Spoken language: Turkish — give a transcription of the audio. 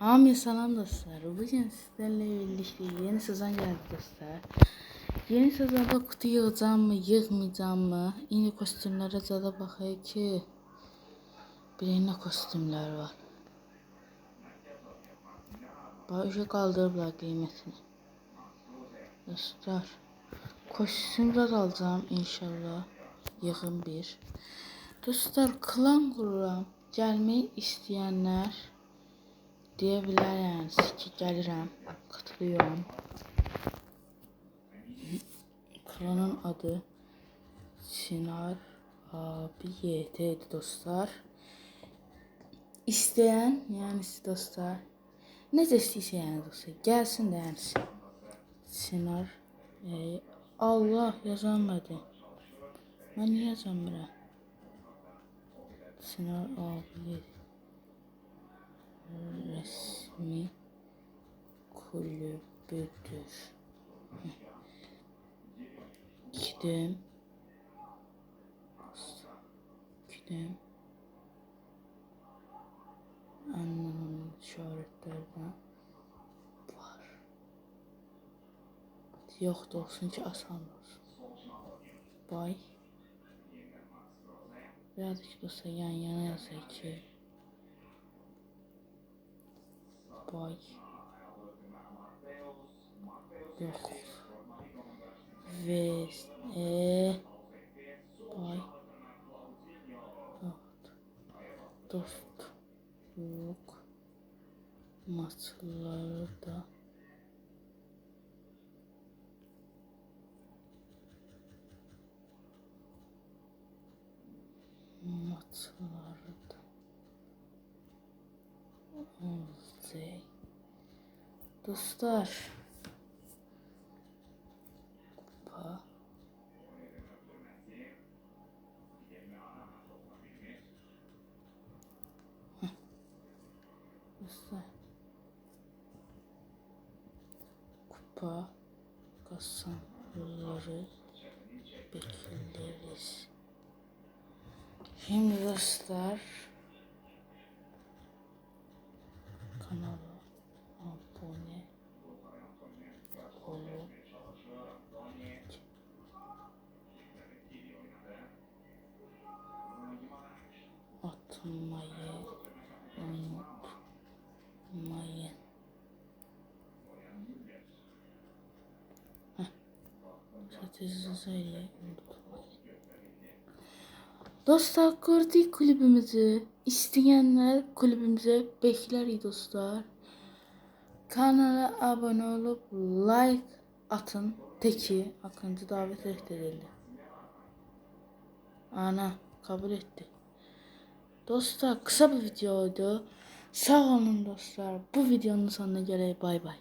Amin salam dostlar. Bugün sizlerle birlikte yeni sezon geldi dostlar. Yeni sezonda kutu yığacağım mı, yığmayacağım mı? Yine kostümlere zada bakayım ki. Birine kostümler var. Başa kaldırıblar kıymetini. Dostlar. Kostümler alacağım inşallah. Yığın bir. Dostlar klan kururam. Gelmeyi isteyenler deyə bilərsiniz ki, gəlirəm, katılıyorum. Klanın adı Sinar abi YT idi dostlar. İsteyen yani dostlar necə istəyirsə yəni dostlar gəlsin də yəni Sinar e, Allah yazamadı. Mən niyə yazamıram? Sinar abi resmi kulübüdür. Gidin. Gidin. Anlamın işaretlerden var. Yok da olsun ki asan olsun. Bay. Birazcık olsa yan yana yazayım ki. Bay. Yok. Ve e bay. Dost. Dostluk maçlarda maçlarda. Dostlar. Kupa. Dostlar. Kupa kasanları bekleriz. Şimdi dostlar Atmayı unutmayın. Heh. Zaten unutmayın. Dostlar gördük kulübümüzü. İsteyenler kulübümüze bekler dostlar. Kanala abone olup like atın. Teki Akıncı davet edildi. Ana kabul etti. Dostlar kısa bir videoydu. Sağ olun dostlar. Bu videonun sonuna göre bay bay.